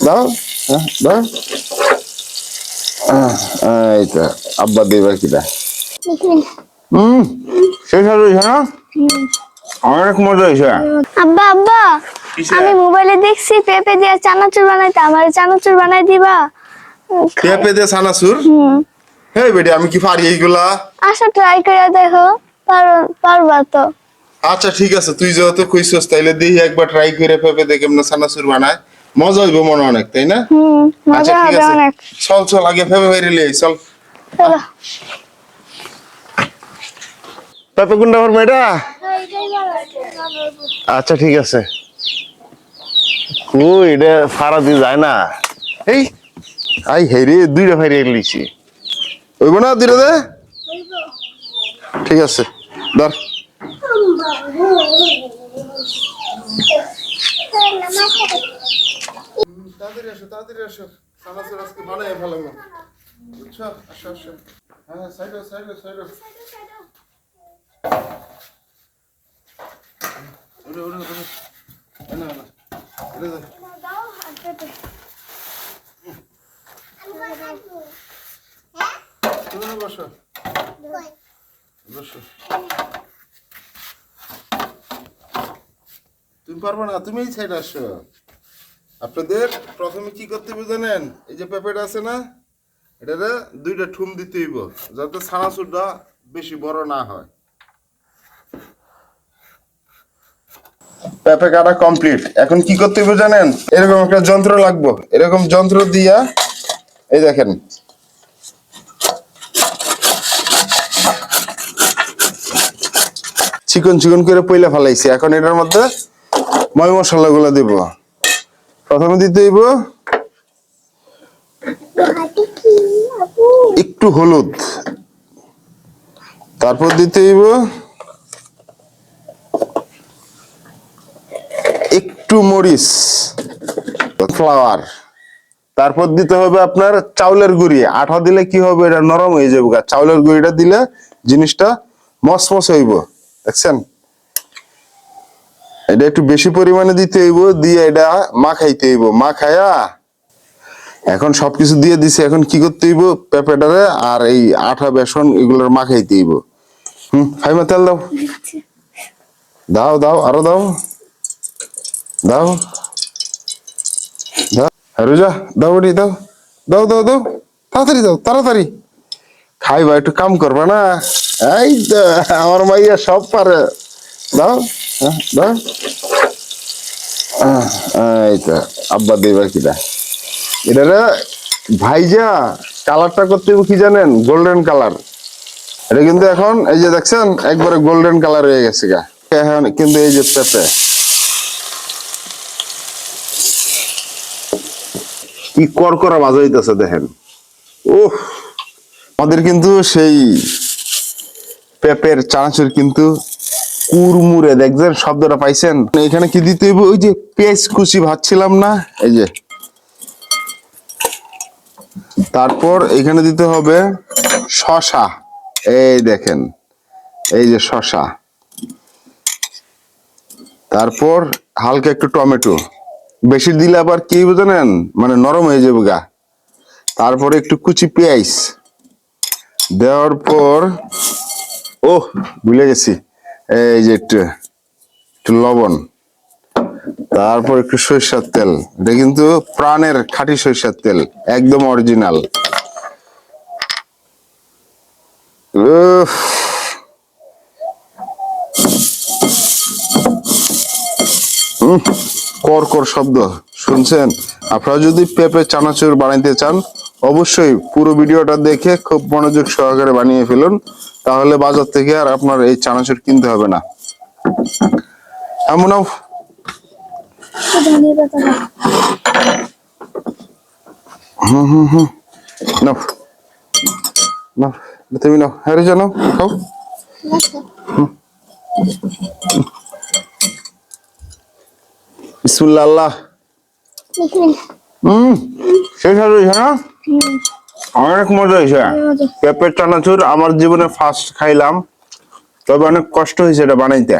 দাও হ্যাঁ, দাও আহ, এই তো আব্বা দেবার কিটা। হুম শেষ হয়েছে না অনেক মজা হয়েছে। আব্বা আব্বা আমি মোবাইলে দেখছি পেঁপে দিয়ে চানাচুর বানাইতে আমার চানাচুর বানাই দিবা? পেঁপে দিয়ে হুম। হে বেটি আমি কি পারি এইগুলা? আচ্ছা ট্রাই করে দেখো পারবা তো। আচ্ছা ঠিক আছে তুই যেহেতু কইছস তাইলে দেখি একবার ট্রাই করে পেঁপে দিয়ে কেমন সানাসুর বানায়। মজা হইব মনে অনেক তাই না? আচ্ছা ঠিক আছে। চল চল আগে বাইরে লিয়ে চল। পেঁপে কোনটা আমার মেয়েটা? আচ্ছা ঠিক আছে। কই এটা দিয়ে যায় না। এই আই হেরে দুইটা ফাইরে লিছি হইব না দুইটা দে? ঠিক আছে ধর। তাড়াতাড়ি আসো তাড়াতাড়ি আসো। সানাসুর আজকে বানাই ফেলাম বুঝছ? আসো আসো। হ্যাঁ সাইড সাইড সাইড। না না। তুমি না বসো। বসো। তুমি পারবে না তুমি এই সাইড আসো। আপনাদের প্রথমে কি করতে হবে জানেন? এই যে পেঁপেটা আছে না এটাতে দুইটা ঠুম দিতে হইব, যাতে ছানাচুরটা বেশি বড় না হয়। পেঁপে কাটা কমপ্লিট এখন কি করতে হবে জানেন? এরকম একটা যন্ত্র লাগবো। এরকম যন্ত্র দিয়া, এই দেখেন। চিকন চিকন করে পয়লা ফেলাইছি। এখন এটার মধ্যে ময় মশলা গুলো দিব। প্রথমে দিতে হইব একটু হলুদ। তারপর দিতে হইব একটু মরিচ ফ্লাওয়ার তারপর দিতে হবে আপনার চাউলের গুঁড়ি। আঠা দিলে কি হবে? এটা নরম হয়ে যাবে। চাউলের গুঁড়িটা দিলে জিনিসটা মসমস হইব। দেখছেন? এটা একটু বেশি পরিমাণে দিতে হইব, দিয়ে এটা মাখাইতে হইব। মাখায়া এখন সবকিছু দিয়ে দিছে, এখন কি করতে হইব পেঁপেটারে আর এই আঠা বেসন এগুলোর মাখাইতে হইব। হুম, ফাইমা তেল দাও। দাও দাও, আরও দাও। দাও। দাও। রোজা, দাও ওটি, দাও। দাও দাও দাও। তাড়াতাড়ি দাও, তাড়াতাড়ি। খাইবা, একটু কাম করবা না। এই আমার মাইয়া সব পারে। দাও। হ্যাঁ, দাও আহ, এই তো আব্বা দেবার কিটা এটারে ভাইজা কালারটা করতে কি জানেন? গোল্ডেন কালার এটা কিন্তু এখন এই যে দেখছেন একবারে গোল্ডেন কালার হয়ে গেছে গা। এখন কিন্তু এই যে পেঁপে। কি করকরা বাজা হইতেছে দেখেন। ওহ আমাদের কিন্তু সেই পেঁপের চানাচুর কিন্তু কুরমুরে দেখছেন? শব্দটা পাইছেন? এখানে কি দিতে হইব? ওই যে পেঁয়াজ কুচি ভাজছিলাম না? এই যে। তারপর এখানে দিতে হবে শশা। এই দেখেন, এই যে শশা। তারপর হালকা একটু টমেটো। বেশি দিলে আবার কি জানেন? মানে নরম হয়ে যাবে গা। তারপরে একটু কুচি পেঁয়াজ। দেওয়ার পর ও ভুলে গেছি। এই যে একটু একটু লবণ, তারপর একটু সরিষার তেল। এটা কিন্তু প্রাণের খাঁটি সরিষার তেল, একদম অরিজিনাল কর কর শব্দ, শুনছেন? আপনারা যদি পেঁপে, চানাচুর বানাইতে চান অবশ্যই পুরো ভিডিওটা দেখে খুব মনোযোগ সহকারে বানিয়ে ফেলুন তাহলে বাজার থেকে আর আপনার এই চানাচুর কিনতে হবে না। এমন দাও। নাও। নাও তুমি নাও। হ্যাঁ রে জানো খাও। বিসমুল্লাহ। আল্লাহ হুম শেষ না অনেক মজা হয়েছে। পেঁপের চানাচুর আমার জীবনে ফার্স্ট খাইলাম। তবে অনেক কষ্ট হয়েছে এটা বানাইতে।